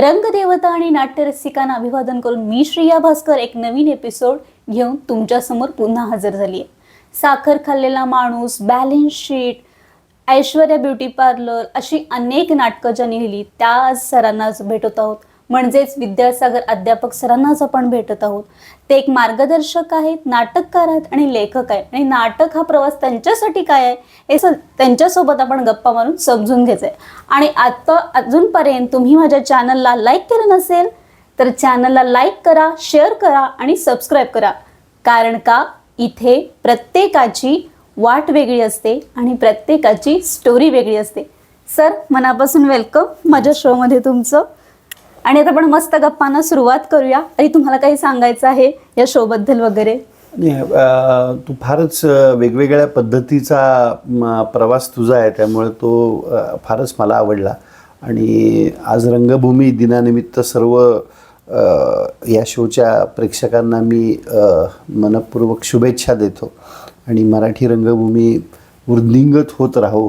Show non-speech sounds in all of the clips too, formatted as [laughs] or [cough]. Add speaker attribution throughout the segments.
Speaker 1: रंगदेवता आणि नाट्यरसिकांना अभिवादन करून मी श्रिया भास्कर एक नवीन एपिसोड घेऊन तुमच्यासमोर पुन्हा हजर झाली आहे साखर खाल्लेला माणूस balance sheet Aishwarya beauty parlour अशी अनेक नाटकं ज्यांनी लिहिली त्या सरांनाच भेटत आहोत. म्हणजेच विद्यासागर अध्यापक सरांनाच आपण भेटत आहोत. ते एक मार्गदर्शक आहेत नाटककार आहेत आणि लेखक आहेत. आणि नाटक हा प्रवास त्यांच्यासाठी काय आहे हे सर त्यांच्यासोबत आपण गप्पा मारून समजून घ्यायचं आहे आणि आता अजूनपर्यंत तुम्ही माझ्या चॅनलला लाईक केलं नसेल तर चॅनलला लाईक करा शेअर करा आणि सबस्क्राईब करा. कारण का? इथे प्रत्येकाची वाट वेगळी असते आणि प्रत्येकाची स्टोरी वेगळी असते. सर मनापासून वेलकम. माझ्या शोमध्ये तुमचं आणि आता आपण मस्त गप्पांना सुरुवात करूया. आणि तुम्हाला काही सांगायचं आहे या शोबद्दल वगैरे?
Speaker 2: तू फारच वेगवेगळ्या पद्धतीचा प्रवास तुझा आहे त्यामुळे तो फारच मला आवडला. आणि आज रंगभूमी दिनानिमित्त सर्व या शोच्या प्रेक्षकांना मी मनपूर्वक शुभेच्छा देतो. आणि मराठी रंगभूमी वृद्धिंगत होत राहो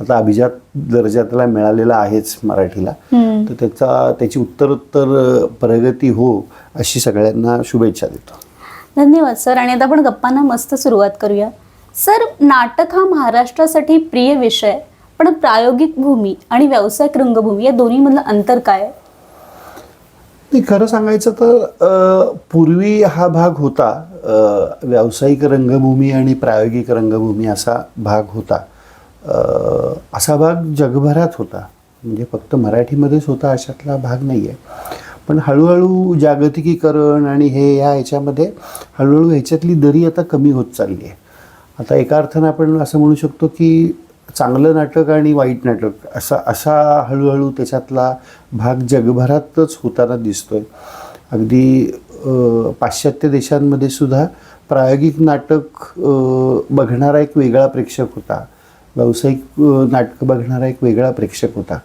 Speaker 2: आता अभिजात दर्जा त्याला मिळालेला आहेच मराठीला. तर त्याचा त्याची उत्तरोत्तर प्रगती हो अशी सगळ्यांना शुभेच्छा देतो.
Speaker 1: धन्यवाद सर. आणि आता आपण गप्पांना मस्त सुरुवात करूया. सर नाटक हा महाराष्ट्रासाठी प्रिय विषय पण प्रायोगिक भूमी आणि व्यावसायिक रंगभूमी या दोन्हीमधलं अंतर काय
Speaker 2: नाही खरं सांगायचं तर पूर्वी हा भाग होता व्यावसायिक रंगभूमी आणि प्रायोगिक रंगभूमी असा भाग होता. असा भाग जगभरात होता. म्हणजे फक्त मराठीमध्येच होता अशातला भाग नाही आहे पण हळूहळू जागतिकीकरण आणि हे या ह्याच्यामध्ये हळूहळू ह्याच्यातली दरी आता कमी होत चालली आहे आता एका अर्थानं आपण असं म्हणू शकतो की चांगलं नाटक आणि वाईट नाटक असा असा हळूहळू त्याच्यातला भाग जगभरातच होताना दिसतोय. अगदी पाश्चात्य देशांमध्ये सुद्धा प्रायोगिक नाटक बघणारा एक वेगळा प्रेक्षक होता. व्यावसायिक नाटकं बघणारा एक वेगळा प्रेक्षक होता.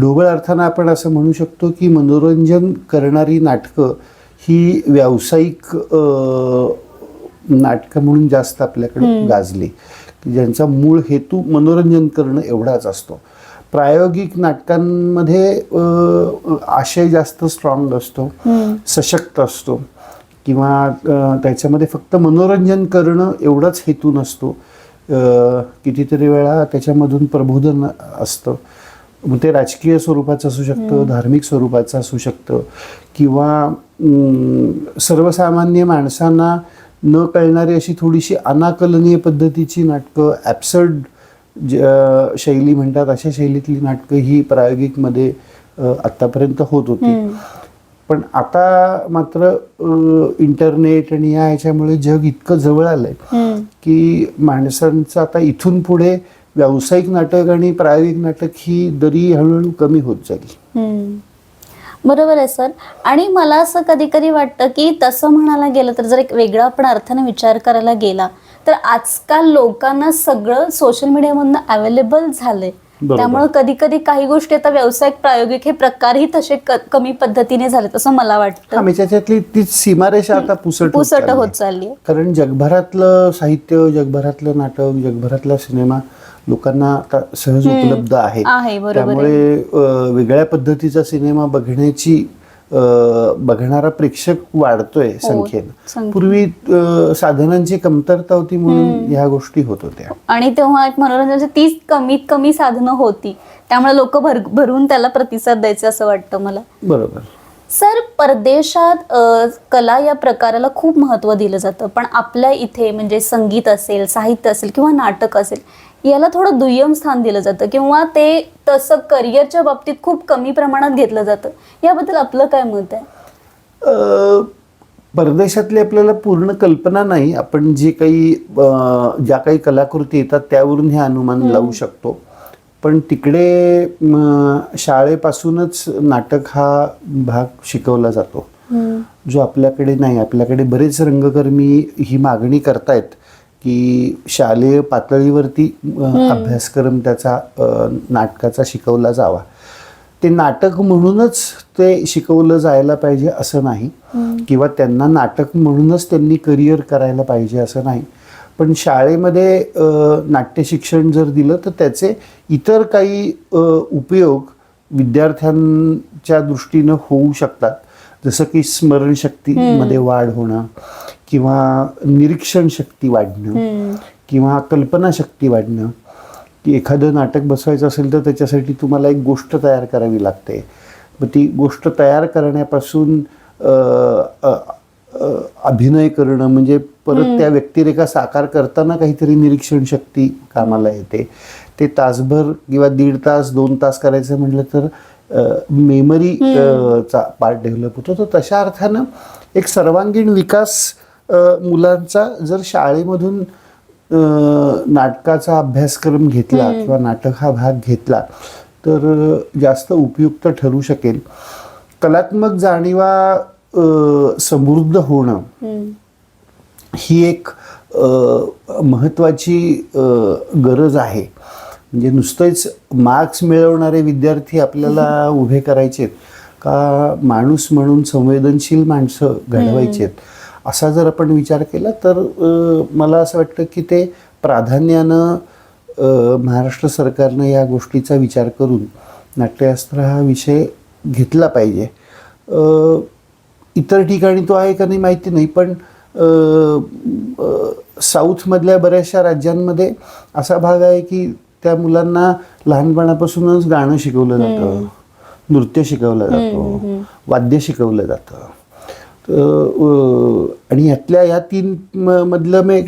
Speaker 2: ढोबळ अर्थानं आपण असं म्हणू शकतो की मनोरंजन करणारी नाटकं ही व्यावसायिक नाटकं म्हणून जास्त आपल्याकडे गाजली. ज्यांचा मूळ हेतू मनोरंजन करणं एवढाच असतो. प्रायोगिक नाटकांमध्ये आशय जास्त स्ट्रॉंग असतो सशक्त असतो किंवा त्याच्यामध्ये फक्त मनोरंजन करणं एवढाच हेतू नसतो. कितीतरी वेळा त्याच्यामधून प्रबोधन असतं. मग ते राजकीय स्वरूपाचं असू शकतं धार्मिक स्वरूपाचं असू शकतं किंवा सर्वसामान्य माणसांना न कळणारी अशी थोडीशी अनाकलनीय पद्धतीची नाटकं ॲब्सर्ड शैली म्हणतात अशा शैलीतली नाटकं ही प्रायोगिकमध्ये आत्तापर्यंत होत होती. पण आता मात्र इंटरनेट आणि या ह्याच्यामुळे जग इतकं जवळ आलंय की माणसांचं आता इथून पुढे व्यावसायिक नाटक आणि प्रायोगिक नाटक ही दरी हळूहळू कमी होत जाईल.
Speaker 1: बरोबर आहे सर आणि मला असं कधी कधी वाटतं की तसं म्हणायला गेलं तर जर एक वेगळा आपण अर्थाने विचार करायला गेला तर आजकाल लोकांना सगळं सोशल मीडियामधनं अवेलेबल झालंय. त्यामुळे कधी कधी काही गोष्टी आता व्यावसायिक प्रायोगिक हे प्रकारही तसे कमी पद्धतीने झालेत असं मला वाटतं.
Speaker 2: म्हणजे त्याच्यातली ती सीमारेषा आता पुसट होत
Speaker 1: पुसट
Speaker 2: चालली
Speaker 1: होत. चालली
Speaker 2: कारण जगभरातलं साहित्य जगभरातलं नाटक जगभरातला सिनेमा लोकांना आता सहज उपलब्ध आहे. त्यामुळे वेगळ्या पद्धतीचा सिनेमा बघण्याची बघणारा प्रेक्षक वाढतोय संख्येनं.
Speaker 1: संख्येनं.
Speaker 2: पूर्वी साधनांची कमतरता होती म्हणून ह्या गोष्टी होत होत्या.
Speaker 1: आणि तेव्हा एक मनोरंजनाची तीच कमीत कमी साधनं होती. त्यामुळे लोक भर भरून त्याला प्रतिसाद द्यायचे असं वाटतं मला.
Speaker 2: बरोबर.
Speaker 1: सर परदेशात कला या प्रकाराला खूप महत्त्व दिलं जातं. पण आपल्या इथे म्हणजे संगीत असेल साहित्य असेल किंवा नाटक असेल याला थोडं दुय्यम स्थान दिलं जातं किंवा ते तसं करिअरच्या बाबतीत खूप कमी प्रमाणात घेतलं जातं. याबद्दल आपलं काय मत आहे?
Speaker 2: परदेशातली आपल्याला पूर्ण कल्पना नाही. आपण जे काही ज्या काही कलाकृती येतात त्यावरून हे अनुमान लावू शकतो. पण तिकडे शाळेपासूनच नाटक हा भाग शिकवला जातो. जो आपल्याकडे नाही. आपल्याकडे बरेच रंगकर्मी ही मागणी करतायत. की शालेय पातळीवरती अभ्यासक्रम त्याचा नाटकाचा शिकवला जावा. ते नाटक म्हणूनच ते शिकवलं जायला पाहिजे असं नाही. किंवा त्यांना नाटक म्हणूनच त्यांनी करिअर करायला पाहिजे असं नाही. पण शाळेमध्ये नाट्य शिक्षण जर दिलं तर त्याचे इतर काही उपयोग विद्यार्थ्यांच्या दृष्टीनं होऊ शकतात. जसं की स्मरणशक्तीमध्ये वाढ होणं किंवा निरीक्षण शक्ती वाढणं किंवा कल्पनाशक्ती वाढणं की एखादं नाटक बसवायचं असेल तर त्याच्यासाठी तुम्हाला एक गोष्ट तयार करावी लागते. मग ती गोष्ट तयार करण्यापासून अभिनय करणं म्हणजे परत त्या व्यक्तिरेखा साकार करताना काहीतरी निरीक्षण शक्ती कामाला येते. ते तासभर किंवा दीड तास दोन तास करायचं म्हटलं तर मेमरी चा पार्ट डेव्हलप होतो. तर तशा अर्थानं एक सर्वांगीण विकास मुलांचा जर शाळेमधून अ, नाटकाचा अभ्यासक्रम घेतला किंवा नाटक हा भाग घेतला तर जास्त उपयुक्त ठरू शकेल. कलात्मक जाणीवा समृद्ध होणं ही एक अ, गरज आहे. म्हणजे नुसतेच मार्क्स मिळवणारे विद्यार्थी आपल्याला [laughs] उभे करायचे का माणूस म्हणून संवेदनशील माणसं घडवायचेत? असा जर आपण विचार केला तर मला असं वाटतं की ते प्राधान्यानं महाराष्ट्र सरकारनं या गोष्टीचा विचार करून नाट्यशास्त्र हा विषय घेतला पाहिजे. इतर ठिकाणी तो आहे का नाही माहिती नाही पण साऊथमधल्या बऱ्याचशा राज्यांमध्ये असा भाग आहे की त्या मुलांना लहानपणापासूनच गाणं शिकवलं जातं. नृत्य शिकवलं जातं. वाद्य शिकवलं जातं. आणि यातल्या या तीन मधलं मी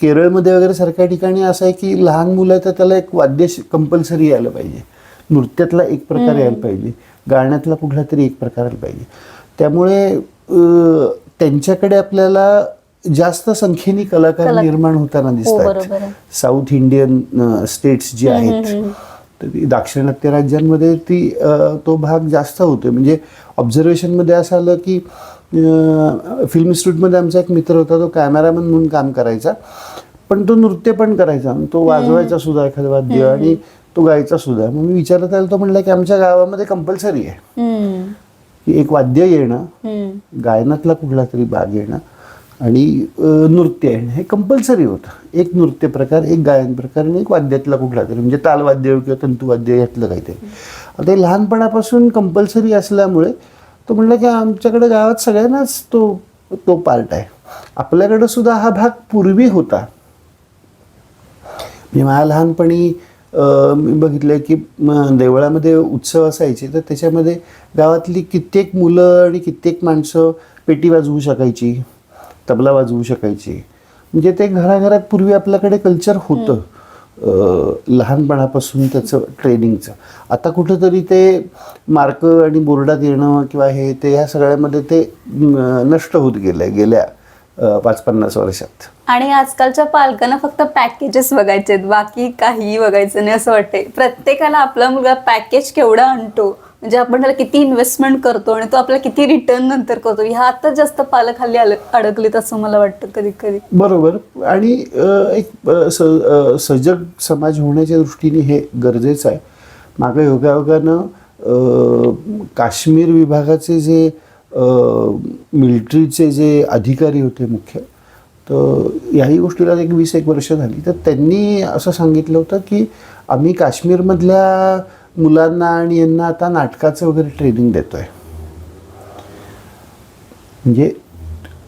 Speaker 2: केरळमध्ये वगैरे सारख्या ठिकाणी असं आहे की लहान मुलं तर त्याला एक वाद्य कंपल्सरी यायला पाहिजे. नृत्यातला एक प्रकार यायला पाहिजे. गाण्यातला कुठला तरी एक प्रकार यायला पाहिजे. त्यामुळे त्यांच्याकडे आपल्याला जास्त संख्येने कलाकार
Speaker 1: कला-
Speaker 2: निर्माण होताना
Speaker 1: हो,
Speaker 2: दिसतात. साऊथ इंडियन स्टेट्स जे आहेत ती दाक्षिणात्य राज्यांमध्ये ती तो भाग जास्त होतो म्हणजे ऑब्झर्वेशनमध्ये असं आलं की फिल्म इन्स्टिट्यूटमध्ये आमचा एक मित्र होता तो कॅमेरामन म्हणून काम करायचा. पण तो नृत्य पण करायचा. तो वाजवायचा सुद्धा एखादं वाद्य आणि तो गायचा सुद्धा. मग मी विचारत त्याला तो म्हणला की आमच्या गावामध्ये कंपल्सरी आहे. की एक वाद्य येणं गायनातला कुठला तरी भाग येणं आणि नृत्य येणं. हे कंपल्सरी होतं. एक नृत्य प्रकार एक गायन प्रकार आणि एक वाद्यातला कुठला तरी. म्हणजे तालवाद्य किंवा तंतुवाद्य यातलं काहीतरी. आता हे लहानपणापासून कंपल्सरी असल्यामुळे तो म्हटलं की आमच्याकडे गावात सगळ्यांनाच तो तो पार्ट आहे. आपल्याकडं सुद्धा हा भाग पूर्वी होता. म्हणजे माझ्या लहानपणी मी बघितलं की देवळामध्ये उत्सव असायचे तर त्याच्यामध्ये गावातली कित्येक मुलं आणि कित्येक माणसं पेटी वाजवू शकायची तबला वाजवू शकायची. म्हणजे ते घराघरात पूर्वी आपल्याकडे कल्चर होतं. लहानपणापासून त्याचं ट्रेनिंगचं. आता कुठंतरी ते मार्क आणि बोर्डात येणं किंवा हे ते ह्या सगळ्यामध्ये ते नष्ट होत गेलं आहे गेल्या पाच पन्नास वर्षात.
Speaker 1: आणि आजकालच्या पालकांना फक्त पॅकेजेस बघायचे आहेत बाकी काहीही बघायचं नाही असं वाटतंय. प्रत्येकाला आपला मुलगा पॅकेज केवढा आणतो. म्हणजे आपण त्याला किती इन्व्हेस्टमेंट करतो आणि तो आपल्याला किती रिटर्न नंतर करतो. ह्या आता जास्त पालक हल्ली आल- अडकलेत असं मला वाटतं कधी कधी
Speaker 2: बरोबर. आणि एक स सजग समाज होण्याच्या दृष्टीने हे गरजेचं आहे. मागं योगायोगानं काश्मीर विभागाचे जे मिलिटरीचे जे अधिकारी होते मुख्य तर याही गोष्टीला एक वीस एक वर्ष झाली. तर त्यांनी असं सांगितलं होतं की आम्ही काश्मीरमधल्या मुलांना आणि यांना आता नाटकाचं वगैरे ट्रेनिंग देतो आहे म्हणजे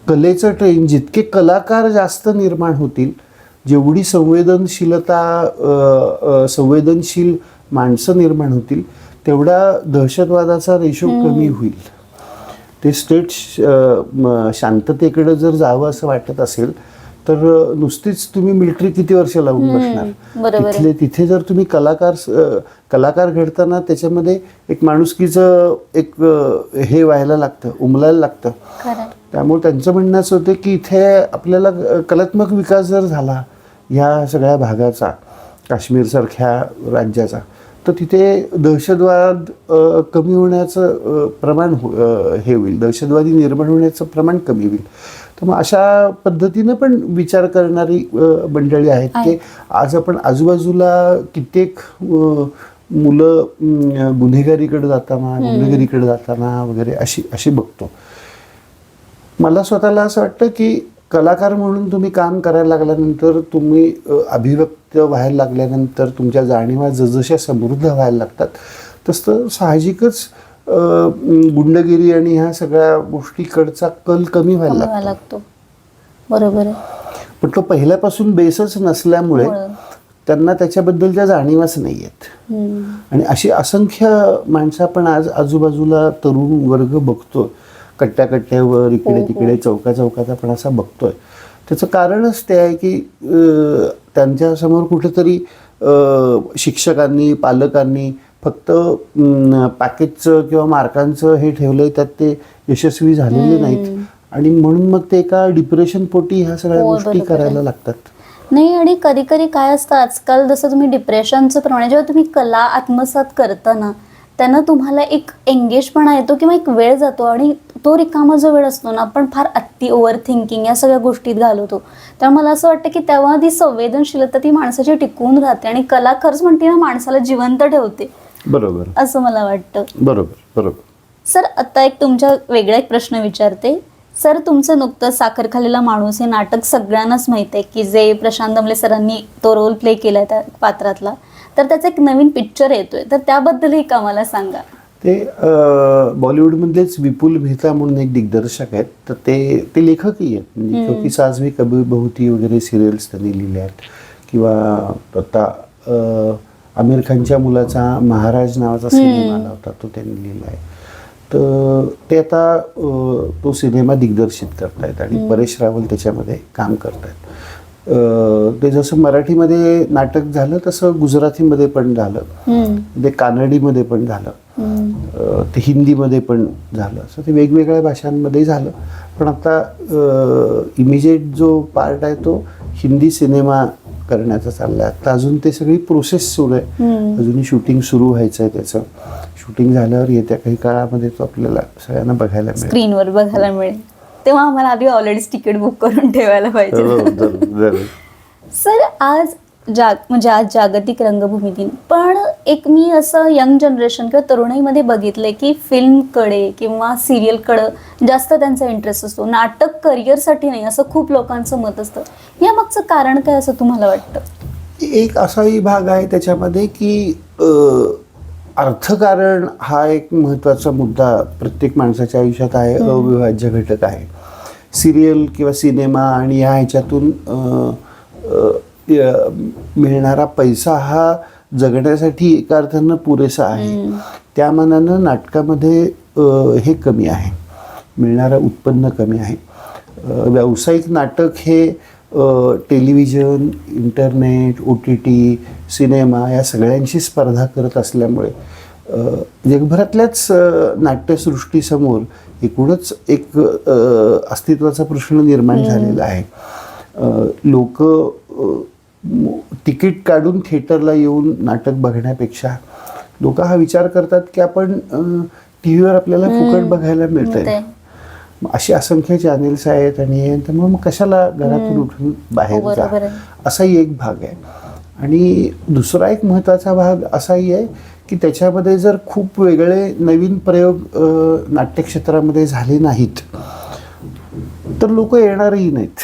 Speaker 2: कलेचं ट्रेन जितके कलाकार जास्त निर्माण होतील जेवढी संवेदनशीलता संवेदनशील माणसं निर्माण होतील तेवढा दहशतवादाचा रेशो कमी होईल. ते स्टेट शांततेकडे जर जावं असं वाटत असेल तर नुसतीच तुम्ही मिलिटरी किती वर्ष लावून बसणार. तिथले तिथे जर तुम्ही कलाकार कलाकार घडताना त्याच्यामध्ये एक माणुसकीचं एक हे व्हायला लागतं उमलायला लागतं. त्यामुळे त्यांचं म्हणणं असं होतं की इथे आपल्याला कलात्मक विकास जर झाला ह्या सगळ्या भागाचा काश्मीरसारख्या राज्याचा तर तिथे दहशतवाद कमी होण्याचं प्रमाण हो- हे होईल. दहशतवादी निर्माण होण्याचं प्रमाण कमी होईल. तर मग अशा पद्धतीनं पण विचार करणारी मंडळी आहेत की आज आपण आजूबाजूला कित्येक मुलं गुन्हेगारीकडे जाताना गुन्हेगारीकडे जाताना वगैरे अशी अशी बघतो. मला स्वतःला असं वाटतं की कलाकार म्हणून तुम्ही काम करायला लागल्यानंतर तुम्ही अ, अभिव्यक्त व्हायला लागल्यानंतर तुमच्या जाणीवा जसजशा समृद्ध व्हायला लागतात तसं साहजिकच गुंडगिरी आणि ह्या सगळ्या गोष्टीकडचा कल कमी व्हायला लागतो.
Speaker 1: बरोबर
Speaker 2: पण तो पहिल्यापासून बेसच नसल्यामुळे
Speaker 1: मुळं.
Speaker 2: त्यांना त्याच्याबद्दलच्या जाणीवच नाही आहेत. आणि अशी असंख्य माणसं आपण आज आजूबाजूला तरुण वर्ग बघतो कट्ट्या कट्ट्यावर इकडे
Speaker 1: हो,
Speaker 2: तिकडे चौका चौकात आपण असा बघतोय. त्याचं कारणच ते आहे की त्यांच्यासमोर कुठेतरी शिक्षकांनी पालकांनी फक्त पॅकेजचं किंवा मार्कांचं हे ठेवलंय त्यात ते यशस्वी झालेले नाहीत. आणि म्हणून मग ते एका डिप्रेशन पोटी ह्या सगळ्या
Speaker 1: हो,
Speaker 2: गोष्टी
Speaker 1: आहे.
Speaker 2: करायला लागतात.
Speaker 1: नाही आणि कधी कधी काय असतं आजकाल जसं तुम्ही डिप्रेशनचं प्रमाण जेव्हा तुम्ही कला आत्मसात करता ना त्यांना तुम्हाला एक एंगेजपणा येतो किंवा एक वेळ जातो आणि तो रिकामा जो वेळ असतो ना आपण फार अति ओव्हर थिंकिंग या सगळ्या गोष्टीत घालवतो. त्यामुळे मला असं वाटतं की तेव्हा ती संवेदनशीलता ती माणसाची टिकून राहते आणि कला खरंच म्हणते ना माणसाला जिवंत ठेवते.
Speaker 2: बरोबर.
Speaker 1: असं मला वाटतं.
Speaker 2: बरोबर बरोबर.
Speaker 1: सर आता एक तुमच्या वेगळा एक प्रश्न विचारते. सर तुमचं नुकतं साखर खाल्लेला माणूस हे नाटक सगळ्यांनाच माहीत आहे की जे प्रशांत दमले सरांनी तो रोल प्ले केला त्या पात्रातला. तर त्याचा एक नवीन पिक्चर येतोय. तर त्याबद्दलही का मला सांगा.
Speaker 2: ते बॉलिवूडमधलेच विपुल मेहता म्हणून एक दिग्दर्शक आहेत. तर ते ते लेखकही आहेत. म्हणजे क्योंकि साज भी कभी बहुती वगैरे सिरियल्स त्यांनी लिहिले आहेत. किंवा आता आमिर खानच्या मुलाचा महाराज नावाचा सिनेमा आला होता तो त्यांनी लिहिला आहे. तर ते आता तो सिनेमा दिग्दर्शित करतायत आणि परेश रावल त्याच्यामध्ये काम करतायत. ते जसं मराठीमध्ये नाटक झालं तसं गुजरातीमध्ये पण झालं. ते कानडीमध्ये पण झालं. ते हिंदीमध्ये पण झालं. असं ते वेगवेगळ्या भाषांमध्ये झालं. पण आता इमिजिएट जो पार्ट आहे तो हिंदी सिनेमा करण्याचा चालला आहे. आता अजून ते सगळी प्रोसेस सुरू आहे. अजूनही शूटिंग सुरू व्हायचं आहे त्याचं. शूटिंग झाल्यावर येत्या काही काळामध्ये तो आपल्याला सगळ्यांना बघायला मिळेल.
Speaker 1: स्क्रीनवर बघायला मिळेल. तेव्हा आम्हाला आधी ऑलरेडी तिकीट बुक करून ठेवायला
Speaker 2: हो,
Speaker 1: पाहिजे
Speaker 2: जरूर, जरूर.
Speaker 1: सर आज जाग म्हणजे आज जागतिक रंगभूमी दिन पण एक मी असं यंग जनरेशन किंवा तरुणाईमध्ये बघितलंय की फिल्मकडे किंवा सिरियलकडं जास्त त्यांचा इंटरेस्ट असतो. नाटक करिअरसाठी नाही असं खूप लोकांचं मत असतं. या मागचं कारण काय असं तुम्हाला वाटतं?
Speaker 2: एक असाही भाग आहे त्याच्यामध्ये की अर्थकारण हा एक महत्त्वाचा मुद्दा प्रत्येक माणसाच्या आयुष्यात आहे अविभाज्य घटक आहे. सिरियल किंवा सिनेमा आणि ह्या ह्याच्यातून मिळणारा पैसा हा जगण्यासाठी एका अर्थानं पुरेसा आहे. त्या मानानं नाटकामध्ये हे कमी आहे. मिळणारं उत्पन्न कमी आहे. व्यावसायिक नाटक हे television internet O T T cinema या सगळ्यांशी स्पर्धा करत असल्यामुळे जगभरातल्याच नाट्यसृष्टीसमोर एकूणच एक अस्तित्वाचा प्रश्न निर्माण झालेला आहे. लोक तिकीट काढून थिएटरला येऊन नाटक बघण्यापेक्षा लोक हा विचार करतात की आपण टी व्हीवर आपल्याला फुकट बघायला मिळतंय. अशी असंख्य चॅनेल्स आहेत आणि हे त्यामुळे मग कशाला घरातून उठून बाहेर
Speaker 1: हो,
Speaker 2: जा. असाही एक भाग आहे. आणि दुसरा एक महत्त्वाचा भाग असाही आहे की त्याच्यामध्ये जर खूप वेगळे नवीन प्रयोग नाट्यक्षेत्रामध्ये झाले नाहीत तर लोक येणारही नाहीत.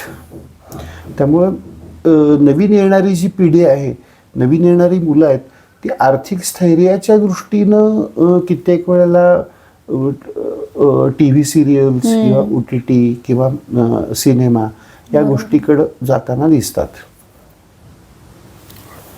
Speaker 2: त्यामुळं नवीन येणारी जी पिढी आहे नवीन येणारी मुलं आहेत ती आर्थिक स्थैर्याच्या दृष्टीनं कित्येक वेळेला टी व्ही सिरियल्स किंवा ओ टी टी किंवा सिनेमा या गोष्टीकडं जाताना दिसतात.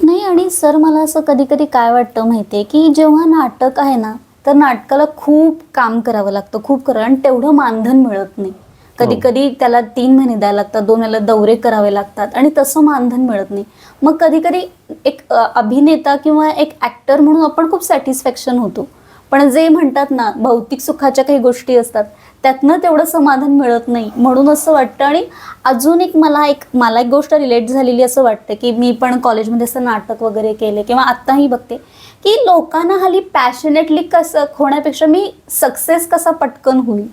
Speaker 1: नाही आणि सर मला असं कधी कधी काय वाटतं माहितीये की जेव्हा नाटक आहे ना तर नाटकाला खूप काम करावं लागतं खूप करावं आणि तेवढं मानधन मिळत नाही. कधी कधी त्याला तीन महिने द्यायला लागतात दोन वेळेला दौरे करावे लागतात आणि तसं मानधन मिळत नाही. मग कधी कधी एक अभिनेता किंवा एक ॲक्टर म्हणून आपण खूप सॅटिस्फॅक्शन होतो. पण जे म्हणतात ना भौतिक सुखाच्या काही गोष्टी असतात त्यातनं तेवढं समाधान मिळत नाही. म्हणून असं वाटतं आणि अजून एक मला एक मला एक गोष्ट रिलेट झालेली असं वाटतं की मी पण कॉलेजमध्ये असं नाटक वगैरे केले किंवा आत्ताही बघते की लोकांना हल्ली पॅशनेटली कसं होण्यापेक्षा मी सक्सेस कसा पटकन होईल?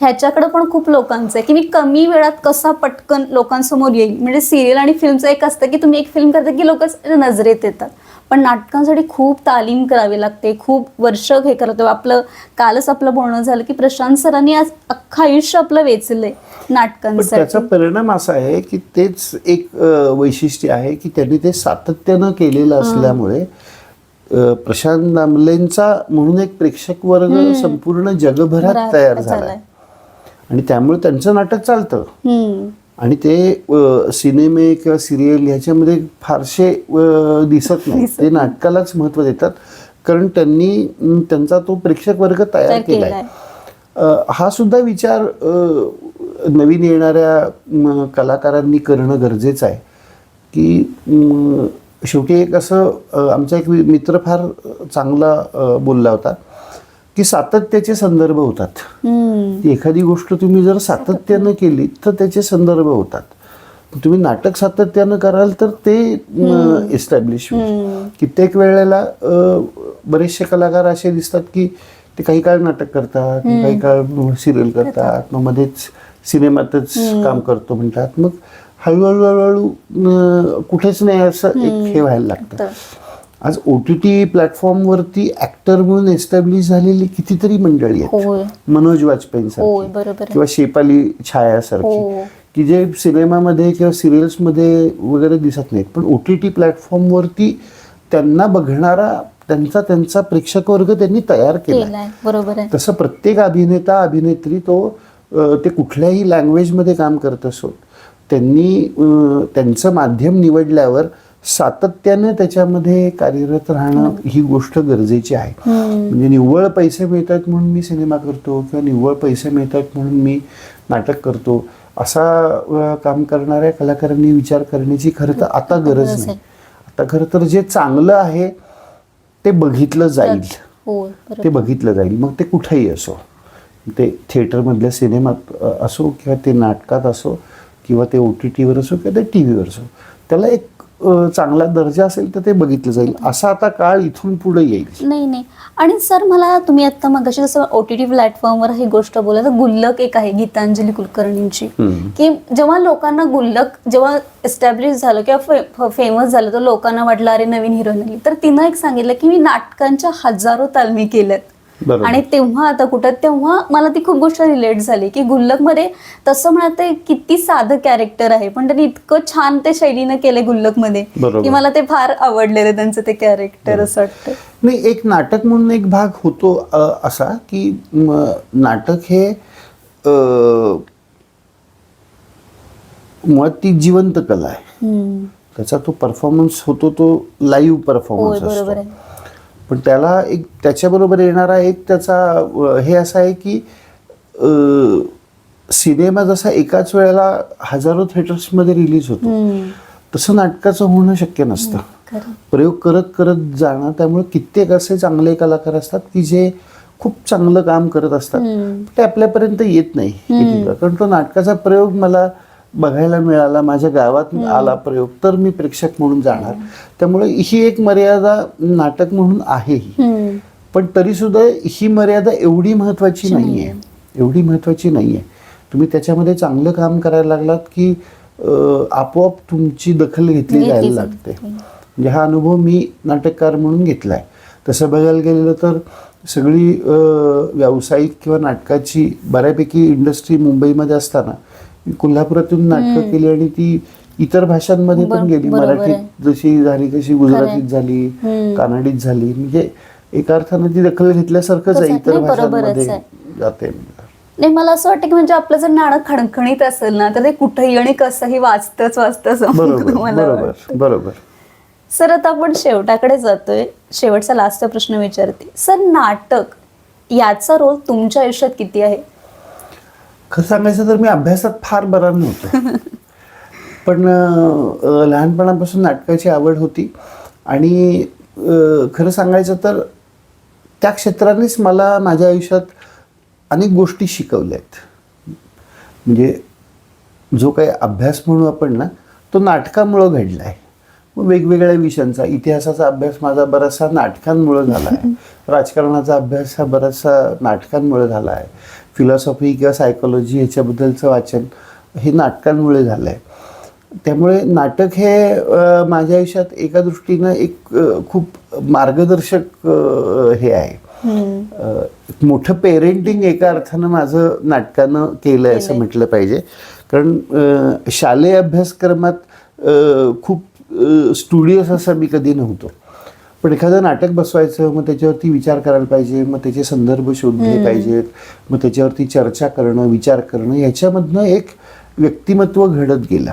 Speaker 1: ह्याच्याकडं पण खूप लोकांचं आहे की मी कमी वेळात कसा पटकन लोकांसमोर येईल? म्हणजे सिरियल आणि फिल्मचं एक असतं की तुम्ही एक फिल्म करता की लोक नजरेत येतात. पण नाटकांसाठी खूप तालीम करावी लागते खूप वर्ष हे करतो आपलं कालच आपलं बोलणं झालं की प्रशांत सरांनी आज अख्खं आयुष्य आपलं वेचलंय
Speaker 2: पण त्याचा परिणाम असा आहे की तेच एक वैशिष्ट्य आहे की त्यांनी ते सातत्यानं केलेलं असल्यामुळे प्रशांत दामलेंचा म्हणून एक प्रेक्षक वर्ग संपूर्ण जगभरात तयार
Speaker 1: झालाय.
Speaker 2: आणि त्यामुळे त्यांचं नाटक चालतं. आणि ते सिनेमे किंवा सिरियल ह्याच्यामध्ये फारसे दिसत नाही. ते नाटकालाच महत्त्व देतात. कारण त्यांनी त्यांचा तो प्रेक्षक वर्ग तयार केलाय. अ, हा सुद्धा विचार नवीन येणाऱ्या कलाकारांनी करणं गरजेचं आहे. की शेवटी एक असं आमचा एक मित्र फार चांगला बोलला होता. की सातत्याचे संदर्भ होतात. एखादी गोष्ट तुम्ही जर सातत्यानं केली तर त्याचे संदर्भ होतात. तुम्ही नाटक सातत्यानं कराल तर ते एस्टॅब्लिश होईल. कित्येक वेळेला बरेचसे कलाकार असे दिसतात की ते काही काळ नाटक करतात काही काळ सिरियल करतात. मग मध्येच सिनेमातच काम करतो म्हणतात. मग हळूहळू हळूहळू कुठेच नाही असं एक हे व्हायला लागतं. आज ओ टी टी प्लॅटफॉर्मवरती ऍक्टर म्हणून एस्टॅब्लिश झालेली कितीतरी मंडळी आहेत. मनोज वाजपेयींसारखी
Speaker 1: आहे.
Speaker 2: किंवा शेपाली छायासारखी
Speaker 1: हो.
Speaker 2: की जे सिनेमामध्ये किंवा सिरियल्समध्ये वगैरे दिसत नाहीत. पण ओ टी टी प्लॅटफॉर्मवरती त्यांना बघणारा त्यांचा त्यांचा प्रेक्षक वर्ग त्यांनी तयार केला
Speaker 1: बरोबर आहे.
Speaker 2: तसं प्रत्येक अभिनेता अभिनेत्री तो ते कुठल्याही लँग्वेजमध्ये काम करत असो त्यांनी त्यांचं माध्यम निवडल्यावर सातत्याने त्याच्यामध्ये कार्यरत राहणं ही गोष्ट गरजेची आहे. म्हणजे निव्वळ पैसे मिळतात म्हणून मी सिनेमा करतो किंवा निव्वळ पैसे मिळतात म्हणून मी नाटक करतो. असा काम करणाऱ्या कलाकारांनी विचार करण्याची खरं तर आता गरज नाही. आता खरं तर जे चांगलं आहे ते बघितलं जाईल. ते बघितलं जाईल. मग ते कुठेही असो. ते थिएटरमधल्या सिनेमात असो किंवा ते नाटकात असो किंवा ते ओ टी टीवर असो किंवा ते टी व्हीवर असो त्याला एक चांगला दर्जा असेल तर ते बघितलं जाईल असा आता काळ इथून पुढे येईल
Speaker 1: नाही नाही आणि सर मला तुम्ही आता मग जसं ओ टी टी प्लॅटफॉर्मवर ही गोष्ट बोला तर गुल्लक एक आहे गीतांजली कुलकर्णींची. की जेव्हा लोकांना गुल्लक जेव्हा एस्टॅब्लिश झालं किंवा फेमस झालं तर लोकांना वाटलं अरे नवीन हिरोईन आली तर तिनं एक सांगितलं की मी नाटकांच्या हजारो तालमी केल्यात. आणि तेव्हा आता कुठं तेव्हा मला ती खूप गोष्ट रिलेट झाली की गुल्लकमध्ये तसं म्हणत किती साधं कॅरेक्टर आहे पण त्यांनी इतकं छान ते शैलीनं केलंय गुल्लकमध्ये
Speaker 2: बरोबर.
Speaker 1: की मला ते फार आवडलेलं त्यांचं ते कॅरेक्टर असं वाटतं
Speaker 2: नाही एक नाटक म्हणून एक भाग होतो असा की नाटक हे मुळात ती जिवंत कला आहे. त्याचा तो परफॉर्मन्स होतो तो लाईव्ह परफॉर्मन्स
Speaker 1: बरोबर
Speaker 2: असतो.
Speaker 1: आहे.
Speaker 2: पण त्याला एक त्याच्याबरोबर येणारा एक त्याचा हे असं आहे की सिनेमा जसा एकाच वेळेला हजारो थिएटर्समध्ये रिलीज होतो. तसं नाटकाचं होणं शक्य नसतं. प्रयोग करत करत जाणं त्यामुळे कित्येक असे चांगले कलाकार असतात की जे खूप चांगलं काम करत असतात. ते आपल्यापर्यंत येत नाही. कारण तो नाटकाचा प्रयोग मला बघायला मिळाला माझ्या गावात आला प्रयोग तर मी प्रेक्षक म्हणून जाणार. त्यामुळे ही एक मर्यादा नाटक म्हणून आहे ही. पण तरी सुद्धा ही मर्यादा एवढी महत्वाची नाहीये. एवढी महत्वाची नाहीये. तुम्ही त्याच्यामध्ये चांगलं काम करायला लागलात की आपोआप तुमची दखल घेतली जायला. लागते. म्हणजे हा अनुभव मी नाटककार म्हणून घेतलाय. तसं बघायला गेलं तर सगळी व्यावसायिक किंवा नाटकाची बऱ्यापैकी इंडस्ट्री मुंबईमध्ये असताना मी कोल्हापुरातून नाटकं केली आणि ती इतर भाषांमध्ये पण गेली. मराठीत जशी झाली कशी गुजरातीत झाली. कानडीत झाली. म्हणजे एका अर्थानं ती दखल घेतल्यासारखंच आहे. इतर भाषांमध्ये जाते.
Speaker 1: नाही मला असं वाटतं की म्हणजे आपलं जर नाणं खणखणीत असेल ना तर ते कुठेही आणि कसंही वाचतच वाचतं असं
Speaker 2: बरोबर. बरोबर
Speaker 1: सर आता आपण शेवटाकडे जातोय. शेवटचा लास्ट प्रश्न विचारते. सर नाटक याचा रोल तुमच्या आयुष्यात किती आहे?
Speaker 2: खरं सांगायचं तर मी अभ्यासात फार बरा नव्हतो. [laughs] पण लहानपणापासून नाटकाची आवड होती आणि खरं सांगायचं तर त्या क्षेत्रानेच मला माझ्या आयुष्यात अनेक गोष्टी शिकवल्या आहेत. म्हणजे जो काही अभ्यास म्हणू आपण ना तो नाटकामुळं घडला आहे मग वेगवेगळ्या विषयांचा इतिहासाचा अभ्यास माझा बराचसा नाटकांमुळं झाला आहे [laughs] राजकारणाचा अभ्यास हा बराचसा नाटकांमुळे झाला आहे फिलॉसॉफी किंवा सायकोलॉजी ह्याच्याबद्दलचं वाचन हे नाटकांमुळे झालं आहे त्यामुळे नाटक हे माझ्या आयुष्यात एका दृष्टीनं एक खूप मार्गदर्शक हे आहे. मोठं पेरेंटिंग एका अर्थानं माझं नाटकानं केलं आहे असं म्हटलं पाहिजे. कारण शालेय अभ्यासक्रमात खूप स्टुडिओस असं मी कधी नव्हतो. पण एखादं नाटक बसवायचं मग त्याच्यावरती विचार करायला पाहिजे मग त्याचे संदर्भ शोधले पाहिजेत मग त्याच्यावरती चर्चा करणं विचार करणं याच्यामधनं एक व्यक्तिमत्व घडत गेलं.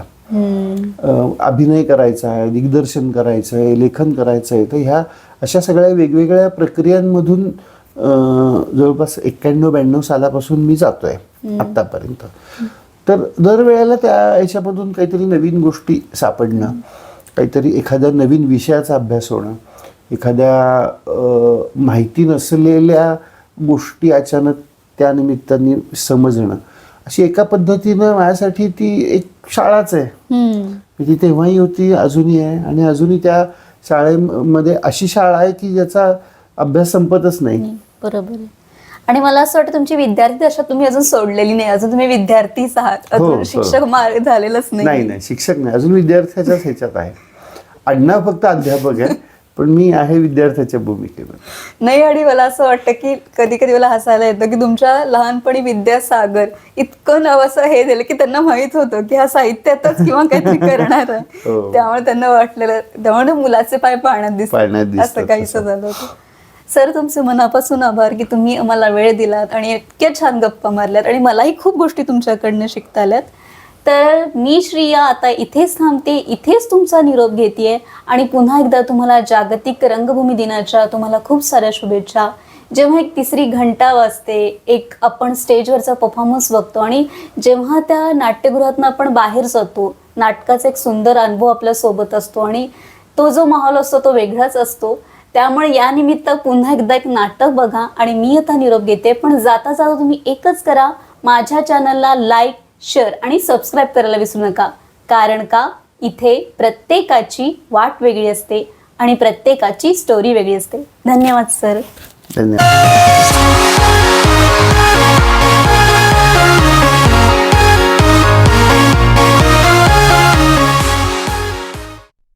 Speaker 2: अभिनय करायचा आहे दिग्दर्शन करायचं आहे लेखन करायचं आहे तर ह्या अशा सगळ्या वेगवेगळ्या प्रक्रियांमधून जवळपास एक्क्याण्णव ब्याण्णव सालापासून मी जातोय आत्तापर्यंत. तर दरवेळेला त्या याच्यामधून काहीतरी नवीन गोष्टी सापडणं काहीतरी एखाद्या नवीन विषयाचा अभ्यास होणं एखाद्या माहिती नसलेल्या गोष्टी अचानक त्या निमित्ताने समजणं. अशी एका पद्धतीनं माझ्यासाठी ती एक शाळाच आहे. ती तेव्हाही होती अजूनही आहे आणि अजूनही त्या शाळेमध्ये अशी शाळा आहे की ज्याचा अभ्यास संपतच नाही.
Speaker 1: बरोबर आहे. आणि मला असं वाटतं तुमची विद्यार्थी दशा तुम्ही अजून सोडलेली नाही. अजून तुम्ही विद्यार्थीच आहात.
Speaker 2: हो,
Speaker 1: अजून
Speaker 2: हो.
Speaker 1: शिक्षक मार्ग झालेलंच
Speaker 2: नाही.
Speaker 1: नाही
Speaker 2: नाही. शिक्षक नाही. अजून विद्यार्थ्याच्याच ह्याच्यात आहे. आडनाव फक्त अध्यापक आहे. पण मी आहे विद्यार्थ्याच्या भूमिकेवर.
Speaker 1: नाही आणि मला असं वाटतं की कधी कधी मला हसायला येतं की तुमच्या लहानपणी विद्यासागर इतकं नाव असं हे दिलं की त्यांना माहीत होतं की हा साहित्यातच किंवा काहीतरी [laughs] करणार आहे.
Speaker 2: हो.
Speaker 1: त्यामुळे त्यांना वाटलेलं त्यामुळे मुलाचे पाय पाण्यात दिसतात असं काहीसं
Speaker 2: तसं.
Speaker 1: झालं होतं. सर तुमचे मनापासून आभार की तुम्ही आम्हाला वेळ दिलात आणि इतक्या छान गप्पा मारल्यात आणि मलाही खूप गोष्टी तुमच्याकडनं शिकता आल्यात. तर मी श्रिया आता इथेच थांबते इथेच तुमचा निरोप घेते आणि पुन्हा एकदा तुम्हाला जागतिक रंगभूमी दिनाच्या तुम्हाला खूप साऱ्या शुभेच्छा. जेव्हा एक तिसरी घंटा वाजते एक आपण स्टेजवरचा परफॉर्मन्स बघतो आणि जेव्हा त्या नाट्यगृहातून आपण बाहेर जातो नाटकाचा एक सुंदर अनुभव आपल्यासोबत असतो आणि तो जो माहोल असतो तो वेगळाच असतो. त्यामुळे या निमित्त पुन्हा एकदा एक नाटक बघा आणि मी आता निरोप घेते पण जाता जाता तुम्ही एकच करा. माझ्या चॅनलला लाईक शेअर आणि सबस्क्राईब करायला विसरू नका. कारण का? इथे प्रत्येकाची वाट वेगळी असते आणि प्रत्येकाची स्टोरी वेगळी असते. धन्यवाद सर
Speaker 2: धन्यवाद.